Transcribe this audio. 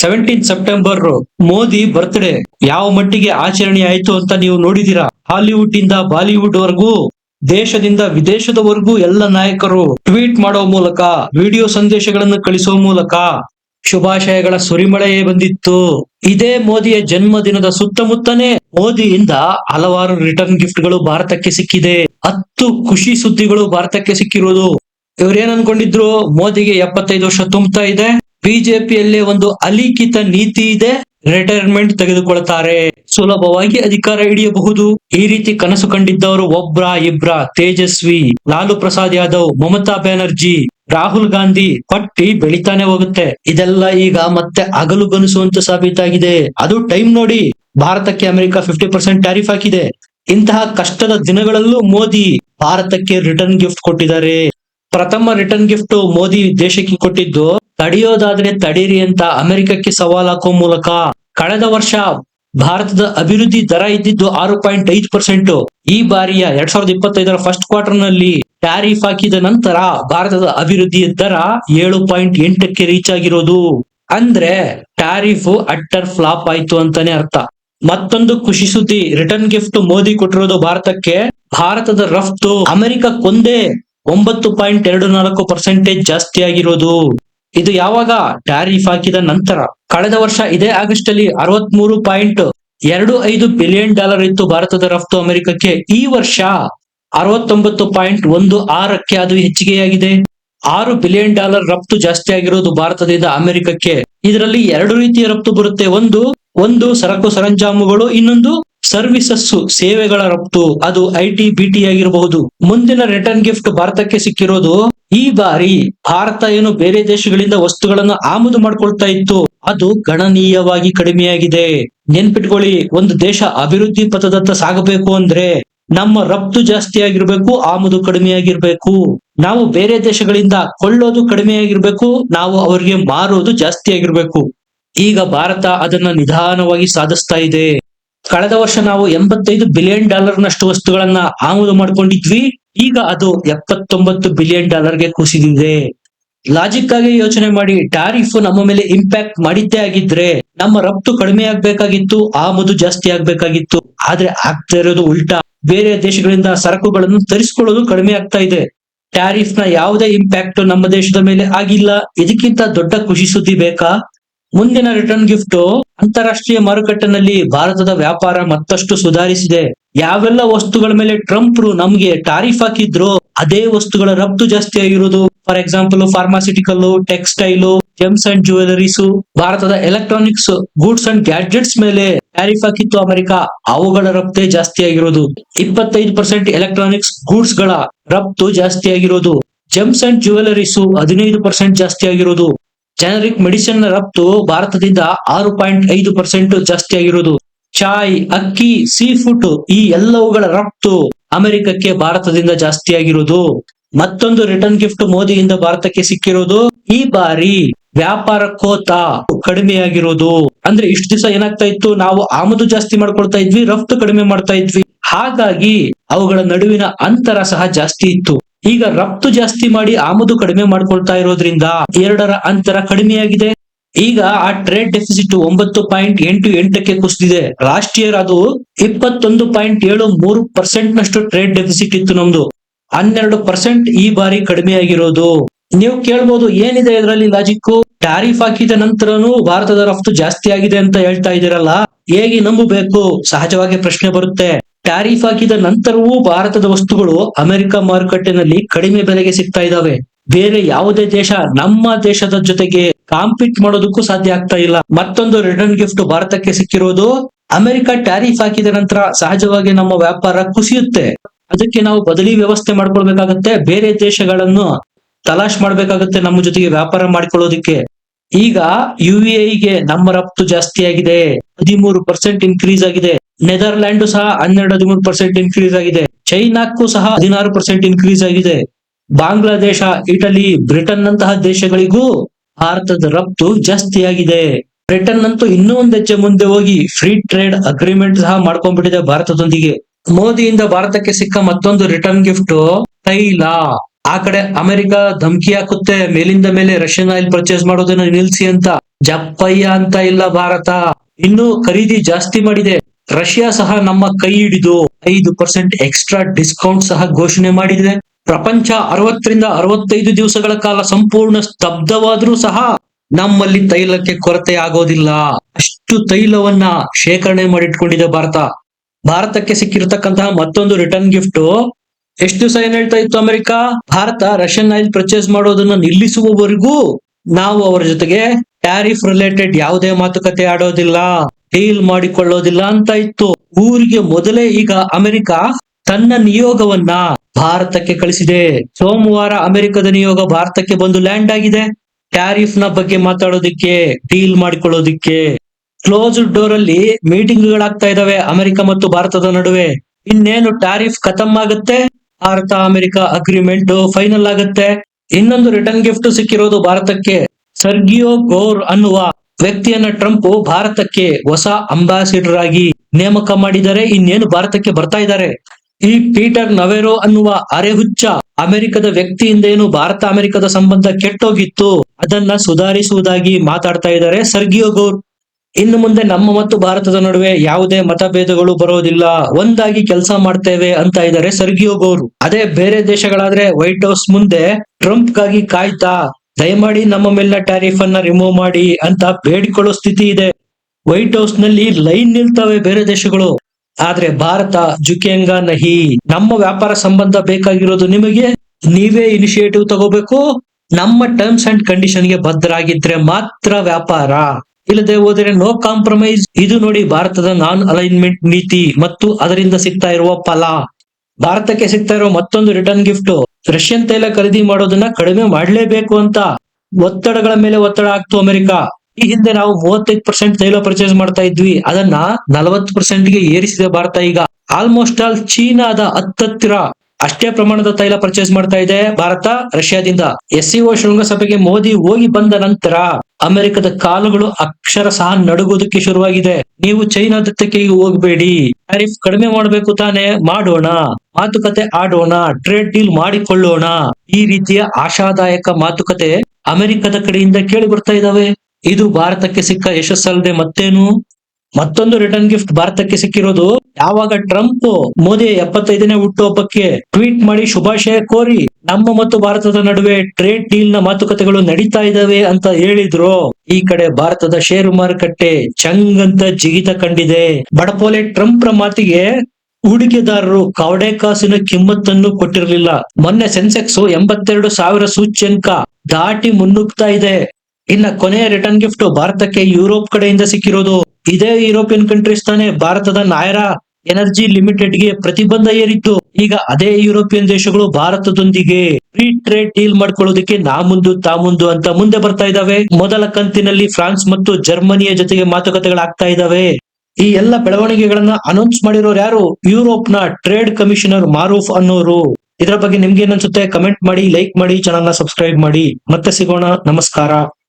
Seventeen September Modi birthday ಯಾವ ಮಟ್ಟಿಗೆ ಆಚರಣೆ ಆಯ್ತು ಅಂತ ನೀವು ನೋಡಿದೀರಾ ಹಾಲಿವುಡ್ ಇಂದ ಬಾಲಿವುಡ್ ವರೆಗೂ, ದೇಶದಿಂದ ವಿದೇಶದವರೆಗೂ ಎಲ್ಲ ನಾಯಕರು ಟ್ವೀಟ್ ಮಾಡೋ ಮೂಲಕ ವಿಡಿಯೋ ಸಂದೇಶಗಳನ್ನು ಕಳಿಸುವ ಮೂಲಕ ಶುಭಾಶಯಗಳ ಸುರಿಮಳೆಯೇ ಬಂದಿತ್ತು. ಇದೇ ಮೋದಿಯ ಜನ್ಮದಿನದ ಸುತ್ತಮುತ್ತನೇ ಮೋದಿಯಿಂದ ಹಲವಾರು ರಿಟರ್ನ್ ಗಿಫ್ಟ್ಗಳು ಭಾರತಕ್ಕೆ ಸಿಕ್ಕಿದೆ. ಹತ್ತು ಖುಷಿ ಸುದ್ದಿಗಳು ಭಾರತಕ್ಕೆ ಸಿಕ್ಕಿರುವುದು ಇವ್ರೇನ್ ಅನ್ಕೊಂಡಿದ್ರು? ಮೋದಿಗೆ ಎಪ್ಪತ್ತೈದು ವರ್ಷ ತುಂಬ್ತಾ ಇದೆ. ಬಿಜೆಪಿಯಲ್ಲೇ ಒಂದು ಅಲಿಖಿತ ನೀತಿ ಇದೆ. ರಿಟೈರ್ಮೆಂಟ್ ತೆಗೆದುಕೊಳ್ತಾರೆ. ಸುಲಭವಾಗಿ ಅಧಿಕಾರ ಹಿಡಿಯಬಹುದು. ಈ ರೀತಿ ಕನಸು ಕಂಡಿದ್ದವರು ಒಬ್ರ ಇಬ್ರ. ತೇಜಸ್ವಿ, ಲಾಲು ಪ್ರಸಾದ್ ಯಾದವ್, ಮಮತಾ ಬ್ಯಾನರ್ಜಿ, ರಾಹುಲ್ ಗಾಂಧಿ ಪಟ್ಟಿ ಬೆಳಿತಾನೆ ಹೋಗುತ್ತೆ. ಇದೆಲ್ಲ ಈಗ ಮತ್ತೆ ಅಗಲು ಗನಿಸುವಂತ ಸಾಬೀತಾಗಿದೆ. ಅದು ಟೈಮ್ ನೋಡಿ. ಭಾರತಕ್ಕೆ ಅಮೆರಿಕ ಫಿಫ್ಟಿ ಪರ್ಸೆಂಟ್ ಟ್ಯಾರಿಫ್ ಹಾಕಿದೆ. ಇಂತಹ ಕಷ್ಟದ ದಿನಗಳಲ್ಲೂ ಮೋದಿ ಭಾರತಕ್ಕೆ ರಿಟರ್ನ್ ಗಿಫ್ಟ್ ಕೊಟ್ಟಿದ್ದಾರೆ. ಪ್ರಥಮ ರಿಟರ್ನ್ ಗಿಫ್ಟ್ ಮೋದಿ ದೇಶಕ್ಕೆ ಕೊಟ್ಟಿದ್ದು, ತಡೆಯೋದಾದ್ರೆ ತಡೀರಿ ಅಂತ ಅಮೆರಿಕಕ್ಕೆ ಸವಾಲ್ ಹಾಕುವ ಮೂಲಕ ಕಳೆದ ವರ್ಷ ಭಾರತದ ಅಭಿವೃದ್ಧಿ ದರ ಇದ್ದಿದ್ದು ಆರು ಪಾಯಿಂಟ್ ಐದು ಪರ್ಸೆಂಟ್. ಈ ಬಾರಿಯ ಎರಡ್ ಸಾವಿರದ ಇಪ್ಪತ್ತೈದರ ಫಸ್ಟ್ ಕ್ವಾರ್ಟರ್ನಲ್ಲಿ ಟ್ಯಾರಿಫ್ ಹಾಕಿದ ನಂತರ ಭಾರತದ ಅಭಿವೃದ್ಧಿಯ ದರ ಏಳು ಪಾಯಿಂಟ್ ಎಂಟಕ್ಕೆ ರೀಚ್ ಆಗಿರೋದು. ಅಂದ್ರೆ ಟ್ಯಾರಿಫ್ ಅಟ್ಟರ್ ಫ್ಲಾಪ್ ಆಯ್ತು ಅಂತಾನೆ ಅರ್ಥ. ಮತ್ತೊಂದು ಖುಷಿ ಸುದ್ದಿ ರಿಟರ್ನ್ ಗಿಫ್ಟ್ ಮೋದಿ ಕೊಟ್ಟಿರೋದು ಭಾರತಕ್ಕೆ. ಭಾರತದ ರಫ್ತು ಅಮೆರಿಕಕ್ಕೊಂದೇ ಒಂಬತ್ತು ಪಾಯಿಂಟ್ ಎರಡು ನಾಲ್ಕು ಪರ್ಸೆಂಟೇಜ್ ಜಾಸ್ತಿ ಆಗಿರೋದು ಇದು ಯಾವಾಗ? ಟ್ಯಾರಿಫ್ ಹಾಕಿದ ನಂತರ. ಕಳೆದ ವರ್ಷ ಇದೇ ಆಗಸ್ಟ್ ಅಲ್ಲಿ ಅರವತ್ಮೂರು ಪಾಯಿಂಟ್ ಎರಡು ಐದು ಬಿಲಿಯನ್ ಡಾಲರ್ ಇತ್ತು ಭಾರತದ ರಫ್ತು ಅಮೆರಿಕಕ್ಕೆ. ಈ ವರ್ಷ ಅರವತ್ತೊಂಬತ್ತು ಪಾಯಿಂಟ್ ಒಂದು ಆರಕ್ಕೆ ಅದು ಹೆಚ್ಚಿಗೆಯಾಗಿದೆ. ಆರು ಬಿಲಿಯನ್ ಡಾಲರ್ ರಫ್ತು ಜಾಸ್ತಿ ಆಗಿರೋದು ಭಾರತದಿಂದ ಅಮೆರಿಕಕ್ಕೆ. ಇದರಲ್ಲಿ ಎರಡು ರೀತಿಯ ರಫ್ತು ಬರುತ್ತೆ. ಒಂದು ಒಂದು ಸರಕು ಸರಂಜಾಮುಗಳು, ಇನ್ನೊಂದು ಸರ್ವಿಸಸ್ ಸೇವೆಗಳ ರಫ್ತು, ಅದು ಐಟಿ, ಬಿಟಿ ಆಗಿರಬಹುದು. ಮುಂದಿನ ರಿಟರ್ನ್ ಗಿಫ್ಟ್ ಭಾರತಕ್ಕೆ ಸಿಕ್ಕಿರೋದು, ಈ ಬಾರಿ ಭಾರತ ಏನು ಬೇರೆ ದೇಶಗಳಿಂದ ವಸ್ತುಗಳನ್ನು ಆಮದು ಮಾಡ್ಕೊಳ್ತಾ ಇತ್ತು, ಅದು ಗಣನೀಯವಾಗಿ ಕಡಿಮೆಯಾಗಿದೆ. ನೆನ್ಪಿಟ್ಕೊಳ್ಳಿ, ಒಂದು ದೇಶ ಅಭಿವೃದ್ಧಿ ಪಥದತ್ತ ಸಾಗಬೇಕು ಅಂದ್ರೆ ನಮ್ಮ ರಫ್ತು ಜಾಸ್ತಿ ಆಗಿರ್ಬೇಕು, ಆಮದು ಕಡಿಮೆ ಆಗಿರ್ಬೇಕು. ನಾವು ಬೇರೆ ದೇಶಗಳಿಂದ ಕೊಳ್ಳೋದು ಕಡಿಮೆ ಆಗಿರ್ಬೇಕು, ನಾವು ಅವರಿಗೆ ಮಾರೋದು ಜಾಸ್ತಿ ಆಗಿರ್ಬೇಕು. ಈಗ ಭಾರತ ಅದನ್ನ ನಿಧಾನವಾಗಿ ಸಾಧಿಸ್ತಾ ಇದೆ. ಕಳೆದ ವರ್ಷ ನಾವು ಎಂಬತ್ತೈದು ಬಿಲಿಯನ್ ಡಾಲರ್ ನಷ್ಟು ವಸ್ತುಗಳನ್ನ ಆಮದು ಮಾಡ್ಕೊಂಡಿದ್ವಿ. ಈಗ ಅದು ಎಪ್ಪತ್ತೊಂಬತ್ತು ಬಿಲಿಯನ್ ಡಾಲರ್ಗೆ ಕುಸಿದಿದೆ. ಲಾಜಿಕ್ ಆಗಿ ಯೋಚನೆ ಮಾಡಿ ಟಾರಿಫ್ ನಮ್ಮ ಮೇಲೆ ಇಂಪ್ಯಾಕ್ಟ್ ಮಾಡಿದ್ದೇ ಆಗಿದ್ರೆ ನಮ್ಮ ರಫ್ತು ಕಡಿಮೆ ಆಗ್ಬೇಕಾಗಿತ್ತು, ಆಮದು ಜಾಸ್ತಿ ಆಗ್ಬೇಕಾಗಿತ್ತು. ಆದ್ರೆ ಆಗ್ತಾ ಇರೋದು ಉಲ್ಟಾ. ಬೇರೆ ದೇಶಗಳಿಂದ ಸರಕುಗಳನ್ನು ತರಿಸ್ಕೊಳ್ಳೋದು ಕಡಿಮೆ ಆಗ್ತಾ ಇದೆ. ಟ್ಯಾರಿಫ್ನ ಯಾವುದೇ ಇಂಪ್ಯಾಕ್ಟ್ ನಮ್ಮ ದೇಶದ ಮೇಲೆ ಆಗಿಲ್ಲ. ಇದಕ್ಕಿಂತ ದೊಡ್ಡ ಖುಷಿ ಸುದ್ದಿ ಬೇಕಾ? ಮುಂದಿನ ರಿಟರ್ನ್ ಗಿಫ್ಟ್ ಅಂತಾರಾಷ್ಟ್ರೀಯ ಮಾರುಕಟ್ಟೆನಲ್ಲಿ ಭಾರತದ ವ್ಯಾಪಾರ ಮತ್ತಷ್ಟು ಸುಧಾರಿಸಿದೆ. ಯಾವೆಲ್ಲ ವಸ್ತುಗಳ ಮೇಲೆ ಟ್ರಂಪ್ ನಮ್ಗೆ ಟಾರಿಫ್ ಹಾಕಿದ್ರು ಅದೇ ವಸ್ತುಗಳ ರಫ್ತು ಜಾಸ್ತಿ ಆಗಿರೋದು. For example pharmaceutical textile gems and jewelleries ಭಾರತದ ಎಲೆಕ್ಟ್ರಾನಿಕ್ಸ್ ಗೂಡ್ಸ್ ಅಂಡ್ ಗ್ಯಾಡ್ಜೆಟ್ಸ್ ಮೇಲೆ ಟ್ಯಾರಿಫ್ ಹಾಕಿತ್ತು ಅಮೆರಿಕ. ಅವುಗಳ ರಫ್ತೆ ಜಾಸ್ತಿ ಆಗಿರೋದು. ಇಪ್ಪತ್ತೈದು ಪರ್ಸೆಂಟ್ ಎಲೆಕ್ಟ್ರಾನಿಕ್ಸ್ ಗೂಡ್ಸ್ಗಳ ರಫ್ತು ಜಾಸ್ತಿ ಆಗಿರೋದು. ಜೆಮ್ಸ್ ಅಂಡ್ ಜುವೆಲರೀಸ್ ಹದಿನೈದು ಪರ್ಸೆಂಟ್ ಜಾಸ್ತಿ ಆಗಿರೋದು. ಜನರಿಕ್ ಮೆಡಿಸಿನ್ ರಫ್ತು ಭಾರತದಿಂದ ಆರು ಪಾಯಿಂಟ್ ಐದು ಪರ್ಸೆಂಟ್ ಜಾಸ್ತಿ ಆಗಿರೋದು ಚಾಯ್, ಅಕ್ಕಿ ಸೀ ಫುಡ್ ಈ ಎಲ್ಲವುಗಳ ರಫ್ತು ಅಮೆರಿಕಕ್ಕೆ ಭಾರತದಿಂದ ಜಾಸ್ತಿ ಆಗಿರೋದು ಮತ್ತೊಂದು ರಿಟರ್ನ್ ಗಿಫ್ಟ್ ಮೋದಿಯಿಂದ ಭಾರತಕ್ಕೆ ಸಿಕ್ಕಿರೋದು ಈ ಬಾರಿ ವ್ಯಾಪಾರ ಕೋತ ಕಡಿಮೆಯಾಗಿರೋದು. ಅಂದ್ರೆ ಇಷ್ಟು ದಿವಸ ಏನಾಗ್ತಾ ಇತ್ತು? ನಾವು ಆಮದು ಜಾಸ್ತಿ ಮಾಡ್ಕೊಳ್ತಾ ಇದ್ವಿ, ರಫ್ತು ಕಡಿಮೆ ಮಾಡ್ತಾ ಇದ್ವಿ. ಹಾಗಾಗಿ ಅವುಗಳ ನಡುವಿನ ಅಂತರ ಸಹ ಜಾಸ್ತಿ ಇತ್ತು. ಈಗ ರಫ್ತು ಜಾಸ್ತಿ ಮಾಡಿ ಆಮದು ಕಡಿಮೆ ಮಾಡ್ಕೊಳ್ತಾ ಇರೋದ್ರಿಂದ ಎರಡರ ಅಂತರ ಕಡಿಮೆಯಾಗಿದೆ. ಈಗ ಆ ಟ್ರೇಡ್ ಡೆಫಿಸಿಟ್ ಒಂಬತ್ತು ಪಾಯಿಂಟ್ ಎಂಟು ಎಂಟಕ್ಕೆ ಕುಸಿದಿದೆ. ಲಾಸ್ಟ್ ಇಯರ್ ಅದು ಇಪ್ಪತ್ತೊಂದು ಪಾಯಿಂಟ್ ಏಳು ಮೂರು ಪರ್ಸೆಂಟ್ ನಷ್ಟು ಟ್ರೇಡ್ ಡೆಫಿಸಿಟ್ ಇತ್ತು ನಮ್ದು. ಹನ್ನೆರಡು ಪರ್ಸೆಂಟ್ ಈ ಬಾರಿ ಕಡಿಮೆ ಆಗಿರೋದು ನೀವು ಕೇಳ್ಬೋದು ಏನಿದೆ ಇದರಲ್ಲಿ ಲಾಜಿಕ್ ಟ್ಯಾರಿಫ್ ಹಾಕಿದ ನಂತರನೂ ಭಾರತದ ರಫ್ತು ಜಾಸ್ತಿ ಆಗಿದೆ ಅಂತ ಹೇಳ್ತಾ ಇದ್ದೀರಲ್ಲ? ಹೇಗೆ ನಂಬಬೇಕು? ಸಹಜವಾಗಿ ಪ್ರಶ್ನೆ ಬರುತ್ತೆ. ಟ್ಯಾರಿಫ್ ಹಾಕಿದ ನಂತರವೂ ಭಾರತದ ವಸ್ತುಗಳು ಅಮೆರಿಕ ಮಾರುಕಟ್ಟೆನಲ್ಲಿ ಕಡಿಮೆ ಬೆಲೆಗೆ ಸಿಗ್ತಾ ಇದಾವೆ. ಬೇರೆ ಯಾವುದೇ ದೇಶ ನಮ್ಮ ದೇಶದ ಜೊತೆಗೆ ಕಾಂಪೀಟ್ ಮಾಡೋದಕ್ಕೂ ಸಾಧ್ಯ ಆಗ್ತಾ ಇಲ್ಲ. ಮತ್ತೊಂದು ರಿಟರ್ನ್ ಗಿಫ್ಟ್ ಭಾರತಕ್ಕೆ ಸಿಕ್ಕಿರೋದು, ಅಮೆರಿಕ ಟ್ಯಾರಿಫ್ ಹಾಕಿದ ನಂತರ ಸಹಜವಾಗಿ ನಮ್ಮ ವ್ಯಾಪಾರ ಕುಸಿಯುತ್ತೆ. ಅದಕ್ಕೆ ನಾವು ಬದಲಿ ವ್ಯವಸ್ಥೆ ಮಾಡ್ಕೊಳ್ಬೇಕಾಗತ್ತೆ, ಬೇರೆ ದೇಶಗಳನ್ನು ತಲಾಶ್ ಮಾಡ್ಬೇಕಾಗತ್ತೆ ನಮ್ಮ ಜೊತೆಗೆ ವ್ಯಾಪಾರ ಮಾಡಿಕೊಳ್ಳೋದಿಕ್ಕೆ. ಈಗ ಯು ಗೆ ನಮ್ಮ ರಫ್ತು ಜಾಸ್ತಿ ಆಗಿದೆ. ಹದಿಮೂರು ಪರ್ಸೆಂಟ್ ಇನ್ಕ್ರೀಸ್ ಆಗಿದೆ. ನೆದರ್ಲ್ಯಾಂಡ್ ಸಹ ಹನ್ನೆರಡು ಹದಿಮೂರು ಪರ್ಸೆಂಟ್ ಇನ್ಕ್ರೀಸ್ ಆಗಿದೆ. ಚೈನಾಕ್ಕೂ ಸಹ ಹದಿನಾರು ಪರ್ಸೆಂಟ್ ಇನ್ಕ್ರೀಸ್ ಆಗಿದೆ. ಬಾಂಗ್ಲಾದೇಶ, ಇಟಲಿ ಬ್ರಿಟನ್ ನಂತಹ ದೇಶಗಳಿಗೂ ಭಾರತದ ರಫ್ತು ಜಾಸ್ತಿ ಆಗಿದೆ. ಬ್ರಿಟನ್ ಅಂತೂ ಇನ್ನೂ ಒಂದು ಹೆಜ್ಜೆ ಮುಂದೆ ಹೋಗಿ ಫ್ರೀ ಟ್ರೇಡ್ ಅಗ್ರಿಮೆಂಟ್ ಸಹ ಮಾಡ್ಕೊಂಡ್ಬಿಟ್ಟಿದೆ ಭಾರತದೊಂದಿಗೆ. ಮೋದಿಯಿಂದ ಭಾರತಕ್ಕೆ ಸಿಕ್ಕ ಮತ್ತೊಂದು ರಿಟರ್ನ್ ಗಿಫ್ಟ್ ತೈಲ. ಆ ಕಡೆ ಅಮೆರಿಕ ಧಮಕಿ ಹಾಕುತ್ತೆ, ಮೇಲಿಂದ ಮೇಲೆ ರಷ್ಯನ್ ಆಯಿಲ್ ಪರ್ಚೇಸ್ ಮಾಡೋದನ್ನ ನಿಲ್ಸಿ ಅಂತ. ಜಪ್ಪಯ್ಯ ಅಂತ ಇಲ್ಲ ಭಾರತ. ಇನ್ನು ಖರೀದಿ ಜಾಸ್ತಿ ಮಾಡಿದೆ. ರಷ್ಯಾ ಸಹ ನಮ್ಮ ಕೈ ಹಿಡಿದು ಐದು ಪರ್ಸೆಂಟ್ ಎಕ್ಸ್ಟ್ರಾ ಡಿಸ್ಕೌಂಟ್ ಸಹ ಘೋಷಣೆ ಮಾಡಿದೆ. ಪ್ರಪಂಚ ಅರವತ್ತರಿಂದ ಅರವತ್ತೈದು ದಿವಸಗಳ ಕಾಲ ಸಂಪೂರ್ಣ ಸ್ತಬ್ಧವಾದ್ರೂ ಸಹ ನಮ್ಮಲ್ಲಿ ತೈಲಕ್ಕೆ ಕೊರತೆ ಆಗೋದಿಲ್ಲ. ಅಷ್ಟು ತೈಲವನ್ನ ಶೇಖರಣೆ ಮಾಡಿಟ್ಕೊಂಡಿದೆ ಭಾರತ. ಭಾರತಕ್ಕೆ ಸಿಕ್ಕಿರತಕ್ಕಂತಹ ಮತ್ತೊಂದು ರಿಟರ್ನ್ ಗಿಫ್ಟ್ ಎಷ್ಟು ದಿವಸ ಏನ್ ಹೇಳ್ತಾ ಇತ್ತು America? Bharat Russian oil purchase ಮಾಡೋದನ್ನ ನಿಲ್ಲಿಸುವವರೆಗೂ ನಾವು ಅವರ ಜೊತೆಗೆ ಟ್ಯಾರಿಫ್ ರಿಲೇಟೆಡ್ ಯಾವುದೇ ಮಾತುಕತೆ ಆಡೋದಿಲ್ಲ ಡೀಲ್ ಮಾಡಿಕೊಳ್ಳೋದಿಲ್ಲ ಅಂತ ಇತ್ತು. ಊರಿಗೆ ಮೊದಲೇ ಈಗ ಅಮೆರಿಕ ತನ್ನ ನಿಯೋಗವನ್ನ ಭಾರತಕ್ಕೆ ಕಳಿಸಿದೆ. ಸೋಮವಾರ ಅಮೆರಿಕದ ನಿಯೋಗ ಭಾರತಕ್ಕೆ ಬಂದು ಲ್ಯಾಂಡ್ ಆಗಿದೆ. ಟ್ಯಾರಿಫ್ನ ಬಗ್ಗೆ ಮಾತಾಡೋದಿಕ್ಕೆ ಡೀಲ್ ಮಾಡಿಕೊಳ್ಳೋದಿಕ್ಕೆ. ಕ್ಲೋಸ್ಡ್ ಡೋರ್ ಅಲ್ಲಿ ಮೀಟಿಂಗ್ ಗಳಾಗ್ತಾ ಇದಾವೆ ಅಮೆರಿಕ ಮತ್ತು ಭಾರತದ ನಡುವೆ. ಇನ್ನೇನು ಟ್ಯಾರಿಫ್ ಖತಮ್ ಆಗುತ್ತೆ? ಭಾರತ ಅಮೆರಿಕ ಅಗ್ರಿಮೆಂಟ್ ಫೈನಲ್ ಆಗುತ್ತೆ. ಇನ್ನೊಂದು ರಿಟರ್ನ್ ಗಿಫ್ಟ್ ಸಿಕ್ಕಿರೋದು ಭಾರತಕ್ಕೆ. ಸರ್ಗಿಯೋ ಗೋರ್ ಅನ್ನುವ ವ್ಯಕ್ತಿಯನ್ನ ಟ್ರಂಪ್ ಭಾರತಕ್ಕೆ ಹೊಸ ಅಂಬಾಸಿಡರ್ ಆಗಿ ನೇಮಕ ಮಾಡಿದ್ದಾರೆ. ಇನ್ನೇನು ಭಾರತಕ್ಕೆ ಬರ್ತಾ ಇದ್ದಾರೆ? ಈ ಪೀಟರ್ ನವೆರೋ ಅನ್ನುವ ಅರೆಹುಚ್ಚ ಅಮೆರಿಕದ ವ್ಯಕ್ತಿಯಿಂದ ಏನು ಭಾರತ ಅಮೆರಿಕದ ಸಂಬಂಧ ಕೆಟ್ಟೋಗಿತ್ತು, ಅದನ್ನ ಸುಧಾರಿಸುವುದಾಗಿ ಮಾತಾಡ್ತಾ ಇದ್ದಾರೆ ಸರ್ಗಿಯೋ ಗೌರ್. ಇನ್ನು ಮುಂದೆ ನಮ್ಮ ಮತ್ತು ಭಾರತದ ನಡುವೆ ಯಾವುದೇ ಮತಭೇದಗಳು ಬರೋದಿಲ್ಲ. ಒಂದಾಗಿ ಕೆಲಸ ಮಾಡ್ತೇವೆ ಅಂತ ಇದ್ದಾರೆ ಸರ್ಗಿಯೋ ಗೌರು. ಅದೇ ಬೇರೆ ದೇಶಗಳಾದ್ರೆ ವೈಟ್ ಹೌಸ್ ಮುಂದೆ ಟ್ರಂಪ್ಗಾಗಿ ಕಾಯ್ತಾ ದಯಮಾಡಿ ನಮ್ಮ ಮೇಲಿನ ಟ್ಯಾರಿಫ್ ಅನ್ನ ರಿಮೂವ್ ಮಾಡಿ ಅಂತ ಬೇಡಿಕೊಳ್ಳೋ ಸ್ಥಿತಿ ಇದೆ. ವೈಟ್ ಹೌಸ್ನಲ್ಲಿ ಲೈನ್ ನಿಲ್ತವೆ ಬೇರೆ ದೇಶಗಳು. ಆದ್ರೆ ಭಾರತ ಜುಕೇಂಗ ನಹಿ. ನಮ್ಮ ವ್ಯಾಪಾರ ಸಂಬಂಧ ಬೇಕಾಗಿರೋದು ನಿಮಗೆ? ನೀವೇ ಇನಿಷಿಯೇಟಿವ್ ತಗೋಬೇಕು. ನಮ್ಮ ಟರ್ಮ್ಸ್ ಅಂಡ್ ಕಂಡೀಷನ್ಗೆ ಬದ್ಧರಾಗಿದ್ರೆ ಮಾತ್ರ ವ್ಯಾಪಾರ. ಇಲ್ಲದೆ ಹೋದರೆ ನೋ ಕಾಂಪ್ರಮೈಸ್ ಇದು ನೋಡಿ ಭಾರತದ ನಾನ್ ಅಲೈನ್ಮೆಂಟ್ ನೀತಿ ಮತ್ತು ಅದರಿಂದ ಸಿಗ್ತಾ ಇರುವ ಫಲ. ಭಾರತಕ್ಕೆ ಸಿಗ್ತಾ ಇರುವ ಮತ್ತೊಂದು ರಿಟರ್ನ್ ಗಿಫ್ಟ್ ರಷ್ಯನ್ ತೈಲ ಖರೀದಿ ಮಾಡೋದನ್ನ ಕಡಿಮೆ ಮಾಡಲೇಬೇಕು ಅಂತ ಒತ್ತಡಗಳ ಮೇಲೆ ಒತ್ತಡ ಆಗ್ತು ಅಮೆರಿಕ. ಈ ಹಿಂದೆ ನಾವು ಮೂವತ್ತೈದು ಪರ್ಸೆಂಟ್ ತೈಲ ಪರ್ಚೇಸ್ ಮಾಡ್ತಾ ಇದ್ವಿ. ಅದನ್ನ ನಲವತ್ತು ಪರ್ಸೆಂಟ್ಗೆ ಏರಿಸಿದೆ ಭಾರತ ಈಗ. ಆಲ್ಮೋಸ್ಟ್ ಆಲ್ ಚೀನಾದ ಹತ್ತತ್ತಿರ ಅಷ್ಟೇ ಪ್ರಮಾಣದ ತೈಲ ಪರ್ಚೇಸ್ ಮಾಡ್ತಾ ಇದೆ ಭಾರತ, ರಷ್ಯಾದಿಂದ. ಎಸ್ ಸಿಒ ಶೃಂಗಸಭೆಗೆ ಮೋದಿ ಹೋಗಿ ಬಂದ ನಂತರ ಅಮೆರಿಕದ ಕಾಲುಗಳು ಅಕ್ಷರ ಸಹ ನಡುಗೋದಕ್ಕೆ ಶುರುವಾಗಿದೆ. ನೀವು ಚೈನಾದ ತೆಕ್ಕೆಗೆ ಹೋಗ್ಬೇಡಿ. ಟ್ಯಾರಿಫ್ ಕಡಿಮೆ ಮಾಡಬೇಕು ತಾನೆ, ಮಾಡೋಣ. ಮಾತುಕತೆ ಆಡೋಣ ಟ್ರೇಡ್ ಡೀಲ್ ಮಾಡಿಕೊಳ್ಳೋಣ. ಈ ರೀತಿಯ ಆಶಾದಾಯಕ ಮಾತುಕತೆ ಅಮೆರಿಕದ ಕಡೆಯಿಂದ ಕೇಳಿ ಬರ್ತಾ ಇದಾವೆ ಇದು ಭಾರತಕ್ಕೆ ಸಿಕ್ಕ ಯಶಸ್ಸಲ್ಲದೆ ಮತ್ತೇನು? ಮತ್ತೊಂದು ರಿಟರ್ನ್ ಗಿಫ್ಟ್ ಭಾರತಕ್ಕೆ ಸಿಕ್ಕಿರೋದು. ಯಾವಾಗ ಟ್ರಂಪ್ ಮೋದಿ ಎಪ್ಪತ್ತೈದನೇ ಹುಟ್ಟುಹಬ್ಬಕ್ಕೆ ಟ್ವೀಟ್ ಮಾಡಿ ಶುಭಾಶಯ ಕೋರಿ ನಮ್ಮ ಮತ್ತು ಭಾರತದ ನಡುವೆ ಟ್ರೇಡ್ ಡೀಲ್ನ ಮಾತುಕತೆಗಳು ನಡೀತಾ ಇದಾವೆ ಅಂತ ಹೇಳಿದ್ರು. ಈ ಕಡೆ ಭಾರತದ ಷೇರು ಮಾರುಕಟ್ಟೆ ಚಂಗಂತ ಜಿಗಿತ ಕಂಡಿದೆ. ಬಡಪೋಲೆ ಟ್ರಂಪ್ ರ ಮಾತಿಗೆ ಹೂಡಿಕೆದಾರರು ಕವಡೆ ಕಾಸಿನ ಕಿಮ್ಮತ್ತನ್ನು ಕೊಟ್ಟಿರಲಿಲ್ಲ. ಮೊನ್ನೆ ಸೆನ್ಸೆಕ್ಸ್ ಎಂಬತ್ತೆರಡು ಸಾವಿರ ಸೂಚ್ಯಂಕ ದಾಟಿ ಮುನ್ನುಗ್ತಾ ಇದೆ. ಇನ್ನ ಕೊನೆಯ ರಿಟರ್ನ್ ಗಿಫ್ಟ್ ಭಾರತಕ್ಕೆ ಯುರೋಪ್ ಕಡೆಯಿಂದ ಸಿಕ್ಕಿರೋದು. ಇದೇ ಯುರೋಪಿಯನ್ ಕಂಟ್ರೀಸ್ ತಾನೇ ಭಾರತದ ನಾಯರಾ ಎನರ್ಜಿ ಲಿಮಿಟೆಡ್ಗೆ ಪ್ರತಿಬಂಧ ಏರಿತ್ತು. ಈಗ ಅದೇ ಯುರೋಪಿಯನ್ ದೇಶಗಳು ಭಾರತದೊಂದಿಗೆ ಫ್ರೀ ಟ್ರೇಡ್ ಡೀಲ್ ಮಾಡ್ಕೊಳ್ಳೋದಕ್ಕೆ ನಾ ಮುಂದು, ತಾ ಮುಂದು ಅಂತ ಮುಂದೆ ಬರ್ತಾ ಇದಾವೆ ಮೊದಲ ಕಂತಿನಲ್ಲಿ ಫ್ರಾನ್ಸ್ ಮತ್ತು ಜರ್ಮನಿಯ ಜೊತೆಗೆ ಮಾತುಕತೆಗಳಾಗ್ತಾ ಇದಾವೆ ಈ ಎಲ್ಲ ಬೆಳವಣಿಗೆಗಳನ್ನ ಅನೌನ್ಸ್ ಮಾಡಿರೋರು ಯಾರು? ಯುರೋಪ್ನ ಟ್ರೇಡ್ ಕಮಿಷನರ್ ಮಾರೂಫ್ ಅನ್ನೋರು. ಇದರ ಬಗ್ಗೆ ನಿಮ್ಗೆ ಏನನ್ಸುತ್ತೆ ಕಮೆಂಟ್ ಮಾಡಿ ಲೈಕ್ ಮಾಡಿ ಚಾನಲ್ನ ಸಬ್ಸ್ಕ್ರೈಬ್ ಮಾಡಿ. ಮತ್ತೆ ಸಿಗೋಣ. ನಮಸ್ಕಾರ.